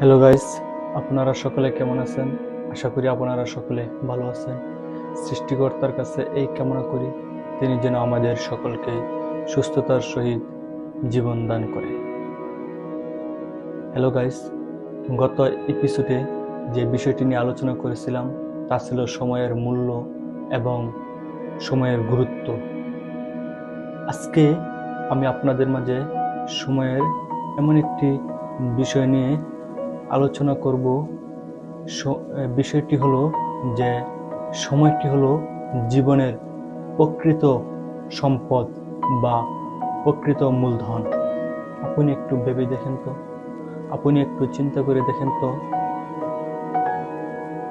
Hello guys আপনারা সকলে কেমন আছেন? আশা করি আপনারা সকলে ভালো আছেন। সৃষ্টিকর্তার কাছে এই কামনা করি, তিনি যেন আমাদের সকলকে সুস্থতার সহিত জীবন দান করে। হ্যালো গাইস গত এপিসোডে যে বিষয়টি নিয়ে আলোচনা করেছিলাম, তা ছিল সময়ের মূল্য এবং সময়ের গুরুত্ব। আজকে আমি আপনাদের মাঝে সময়ের এমন একটি বিষয় নিয়ে আলোচনা করব। বিষয়টি হলো যে সময়টি হলো জীবনের প্রকৃত সম্পদ বা প্রকৃত মূলধন। আপনি একটু ভেবে দেখেন তো। আপনি একটু চিন্তা করে দেখেন তো।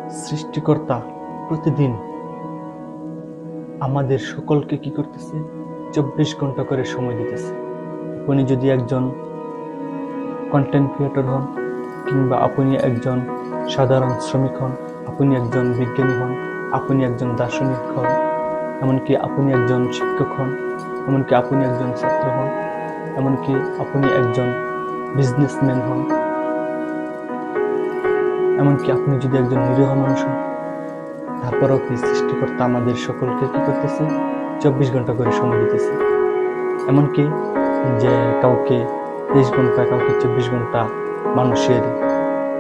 সৃষ্টিকর্তা প্রতিদিন আমাদের সকলকে কি করতেছে? চব্বিশ ঘণ্টা করে সময় দিতেছে। আপনি যদি একজন কন্টেন্ট ক্রিয়েটর হন কিংবা আপনি একজন সাধারণ শ্রমিক হন, আপনি একজন বিজ্ঞানী হন, আপনি একজন দার্শনিক হন, এমনকি আপনি একজন শিক্ষক হন, এমনকি আপনি একজন ছাত্র হন, এমনকি আপনি একজন বিজনেসম্যান হন, এমনকি আপনি যদি একজন নিরীহ মানুষ হন, তারপরেও কি সৃষ্টিকর্তা আমাদের সকলকে কি করতেছে? চব্বিশ ঘণ্টা করে সময় দিতেছে। এমনকি যে কাউকে তেইশ ঘণ্টা, কাউকে চব্বিশ ঘণ্টা মানুষের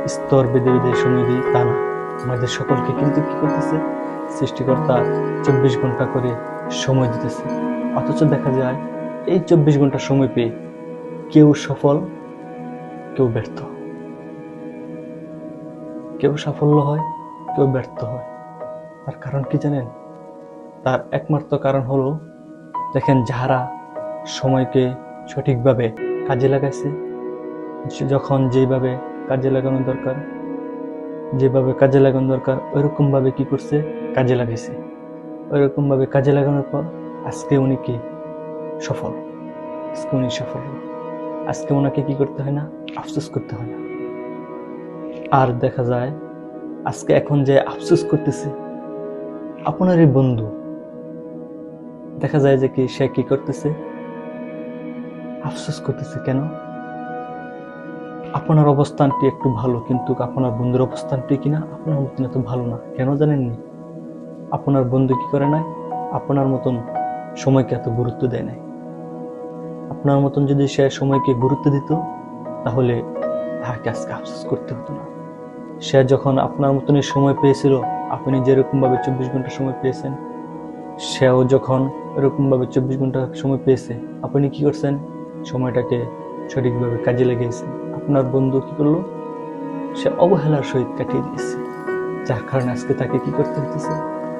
স্তর বেঁধে বেঁধে সময় দিই তা না আমাদের সকলকে কিন্তু কি করতেছে? সৃষ্টিকর্তা চব্বিশ ঘণ্টা করে সময় দিতেছে। অথচ দেখা যায়, এই চব্বিশ ঘণ্টা সময় পেয়ে কেউ সফল, কেউ ব্যর্থ। কেউ সাফল্য হয়, কেউ ব্যর্থ হয়। তার কারণ কি জানেন? তার একমাত্র কারণ হলো, দেখেন যাহারা সময়কে সঠিকভাবে কাজে লাগাইছে যখন যেভাবে কাজে লাগানো দরকার, যেভাবে কাজে লাগানো দরকার, ওইরকমভাবে কি করছে? কাজে লাগাইছে। ওইরকমভাবে কাজে লাগানোর পর আজকে উনি কি? সফল। আজকে উনি সফল। আজকে ওনাকে কি করতে হয় না? আফসোস করতে হয় না। আর দেখা যায়, আজকে এখন যে আফসোস করতেছে, আপনারই বন্ধু, দেখা যায় যে কি সে কি করতেছে? আফসোস করতেছে কেন? আপনার অবস্থানটি একটু ভালো, কিন্তু আপনার বন্ধুর অবস্থানটি কিনা আপনার মতন এত ভালো না। কেন জানেননি? আপনার বন্ধু কি করে নাই? আপনার মতন সময়কে এত গুরুত্ব দেয় নাই। আপনার মতন যদি সে সময়কে গুরুত্ব দিত, তাহলে তাহাকে আজকে আফসোস করতে হতো না। সে যখন আপনার মতনই সময় পেয়েছিল, আপনি যেরকমভাবে চব্বিশ ঘণ্টা সময় পেয়েছেন, সেও যখন এরকমভাবে চব্বিশ ঘণ্টা সময় পেয়েছে, আপনি কি করছেন? সময়টাকে সঠিকভাবে কাজে লেগেছেন আপনার বন্ধু কি করল? সে অবহেলার সহিত কাটিয়ে দিয়েছে। যার কারণে আজকে তাকে কি করতে হইতেছে?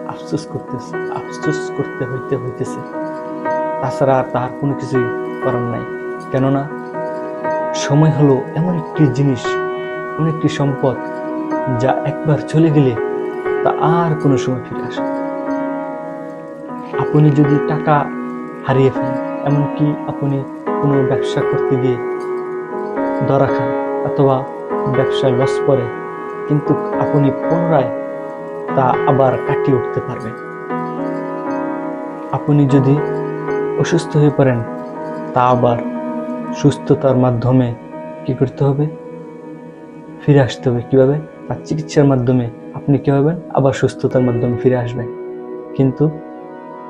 আফসোস করতেছে। আফসোস করতে হইতে হইতেছে। তাছাড়া আর তার কোনো কিছুই করার নাই। কেননা সময় হলো এমন একটি জিনিস, এমন একটি সম্পদ যা একবার চলে গেলে তা আর কোনো সময় ফিরে আসে আপনি যদি টাকা হারিয়ে ফেলেন, এমনকি আপনি কোনো ব্যবসা করতে গিয়ে ধরা খান অথবা ব্যবসায় লস পড়ে, কিন্তু আপনি পুনরায় তা আবার কাটিয়ে উঠতে পারবেন। আপনি যদি অসুস্থ হয়ে পড়েন, তা আবার সুস্থতার মাধ্যমে কি করতে হবে? ফিরে আসতে হবে কীভাবে? তার চিকিৎসার মাধ্যমে আপনি কি হবেন? আবার সুস্থতার মাধ্যমে ফিরে আসবেন। কিন্তু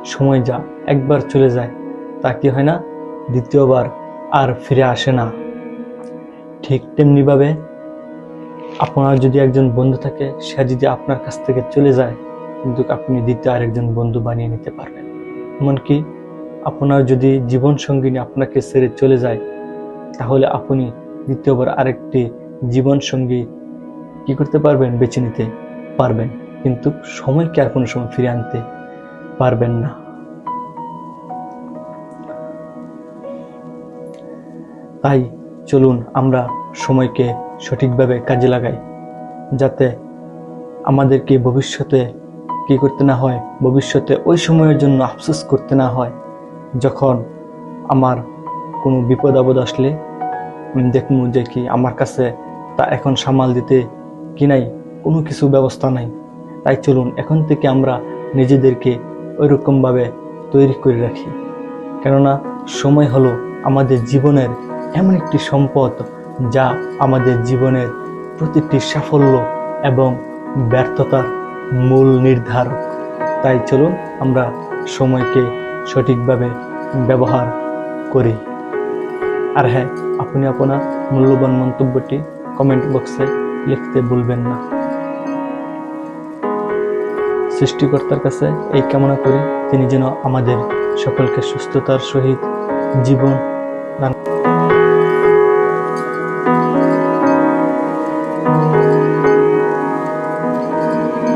সময় যা একবার চলে যায়, তা কি হয় না? দ্বিতীয়বার আর ফিরে আসে না। ঠিক তেমনিভাবে আপনার যদি একজন বন্ধু থাকে, সে যদি আপনার কাছ থেকে চলে যায়, কিন্তু আপনি দ্বিতীয় আরেকজন বন্ধু বানিয়ে নিতে পারবেন। এমনকি আপনার যদি জীবন সঙ্গিনী আপনাকে ছেড়ে চলে যায়, তাহলে আপনি দ্বিতীয়বার আরেকটি জীবন সঙ্গী কি করতে পারবেন? বেছে নিতে পারবেন। কিন্তু সময়কে আর কোনো সময় ফিরে আনতে পারবেন না। তাই চলুন আমরা সময়কে সঠিকভাবে কাজে লাগাই, যাতে আমাদেরকে ভবিষ্যতে কি করতে না হয়, ভবিষ্যতে ওই সময়ের জন্য আফসোস করতে না হয়, যখন আমার কোনো বিপদ আপদ আসলে আমি দেখব যে কি আমার কাছে তা এখন সামাল দিতে কি নাই, কোনো কিছু ব্যবস্থা নাই। তাই চলুন এখন থেকে আমরা নিজেদেরকে ওইরকমভাবে তৈরি করে রাখি। কেননা সময় হলো আমাদের জীবনের এমন একটি সম্পদ যা আমাদের জীবনের প্রতিটি সাফল্য এবং ব্যর্থতার মূল নির্ধারক। তাই চলুন আমরা সময়কে সঠিকভাবে ব্যবহার করি। আর হ্যাঁ আপনি আপনার মূল্যবান মন্তব্যটি কমেন্ট বক্সে লিখতে ভুলবেন না। সৃষ্টিকর্তার কাছে এই কামনা করি, তিনি যেন আমাদের সকলকে সুস্থতার সহিত জীবন দান